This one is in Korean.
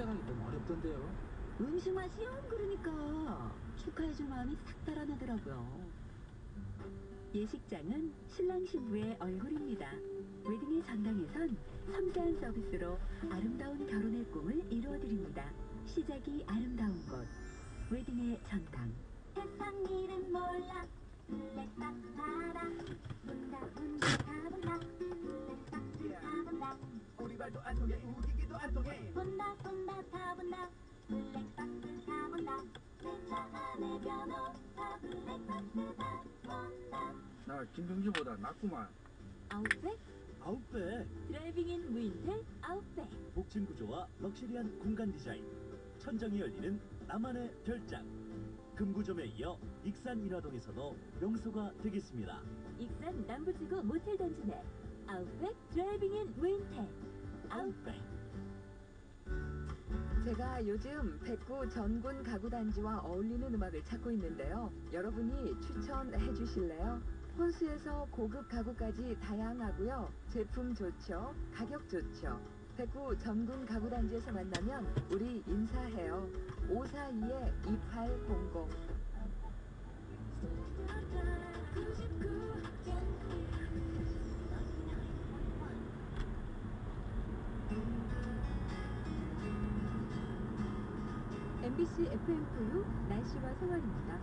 축하하기 너무 어렵던데요. 음식만 시원 그러니까 축하해줄 마음이 싹 달아나더라고요. 예식장은 신랑 신부의 얼굴입니다. 웨딩의 전당에선 섬세한 서비스로 아름다운 결혼의 꿈을 이루어드립니다. 시작이 아름다운 곳 웨딩의 전당 세상 일은 몰라 발도 안 통해, 우기기도 안 통해. 본다 본다 타본다. 블랙박스 타본다. 내 차 안에 변호사 블랙박스 타본다. 나 김병주보다 낫구만. 아웃백? 아웃백. 드라이빙인 무인텔 아웃백. 복층 구조와 럭셔리한 공간 디자인. 천정이 열리는 나만의 별장. 금구점에 이어 익산 인화동에서도 명소가 되겠습니다. 익산 남부지구 모텔 단지 내 아웃백 드라이빙인 무인텔 아웃백 제가 요즘 백구 전군 가구단지와 어울리는 음악을 찾고 있는데요. 여러분이 추천해 주실래요? 혼수에서 고급 가구까지 다양하고요. 제품 좋죠. 가격 좋죠. 백구 전군 가구단지에서 만나면 우리 인사해요. 542-2800 MBC FM4U 날씨와 생활입니다.